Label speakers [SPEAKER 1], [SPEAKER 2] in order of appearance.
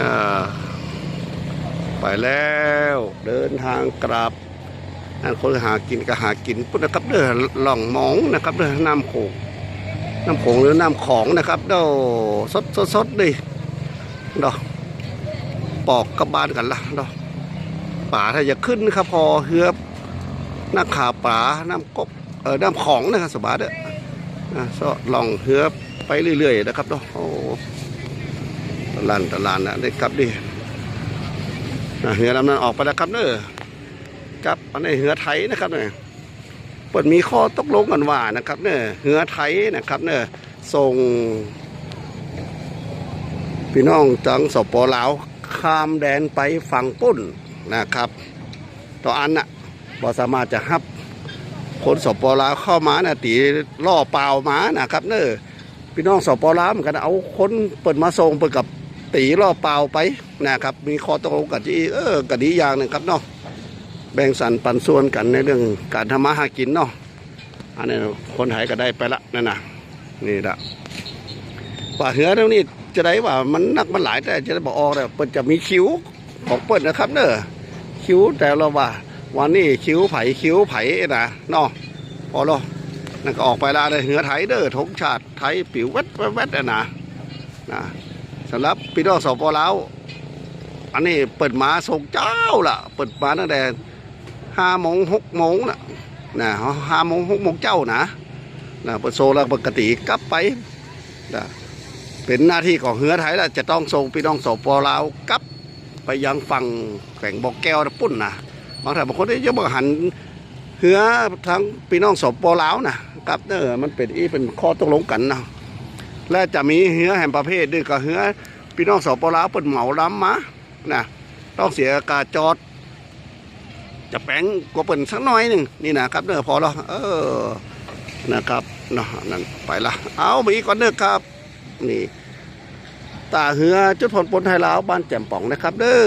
[SPEAKER 1] อไปแล้วเดินทางกลับอันคนหากินก็หากินปุ๊บนะครับเด้อหล่องหมองนะครับเด้อน้ำโขงน้ำโขงหรือน้ำของนะครับเด้อสดสดสดดิดอกปอกกระบานกันละดอกป่าถ้าจะขึ้นครับพอเฮือบหน้าขาป่าน้ำกบเออน้ำของนะครับสบายเด้ออะซอลองเฮือบไปเรื่อยๆนะครับเนาะโอ้ ตะลานตะลานนะได้ครับดิเหือลำนั้นออกไปแล้วครับเนอะครับอันนี้เหือไทยนะครับเนี่ยเปิดมีข้อตกลงกันว่านะครับเนี่ยเหือไทยนะครับเนี่ยส่งพี่น้องจังสปลาวข้ามแดนไปฝั่งปุ้นนะครับ ต่ออันน่ะบ่สามารถจะฮับคนสปลาวเข้ามานะตีล่อเปล่ามานะครับ เนอะพี่น้องสปลาวเหมือนกันเอาคนเปิดมาส่งเปิดกับ ตีล่อเปล่าไปนะครับ มีข้อตกลงกันที่เออกดีอย่างหนึ่งครับเนาะแบ่งสรรปันส่วนกันในเรื่องการทำมาหากินเนาะอันนี้คนไทยก็ได้ไปละนั่นนะนี่ละว่าเหือตรงนี้จะได้ว่ามันนักมันหลายแต่จะได้บอกออกแต่เปิดจะมีคิ้วของเปิดนะครับเนอะคิ้วแต่เราว่า วันนี้คิ้วไผ่คิ้วไผ่นะเนาะพอแล้วนั่นก็ออกไปละเลยเหือไทยเด้อธงชาติไทยปิวแวดแวดแวดนะนะ สำหรับพี่น้องสปลาวอันนี้เปิดมาส่งเจ้าล่ะ เปิดมาตั้งแต่ห้าโมงหกโมงนะนะห้าโมงหกโมงเจ้านะนะเปิดโซแล้วปกติกลับไปนะเป็นหน้าที่ของเฮือไทยละจะต้องส่งพี่น้องสปลาวกลับ ไปยังฝั่งแข่งบอกแก้วนะปุ่นนะบางท่านบางคนได้ยกมาหันเฮือทั้งพี่น้องสปลาวนะกลับเนอมันเป็นอีเป็นข้อตกลงกันนะ และจะมีเหือแห่งประเภทด้วยก็เหือพี่น้องสปลาวเปิดเหมาล้ำมานะต้องเสียการจอด จะแปลงกว่าเปิ่นสักหน้อยหนึ่งนี่นะครับเด้อพอแล้วเออนะครับเนาะนั่นไปละเอาไปอีกก่อนเด้อครับ นี่ตาเหือจุดผลปนไทยลาวบ้านแจ่มป่องนะครับ เด้อ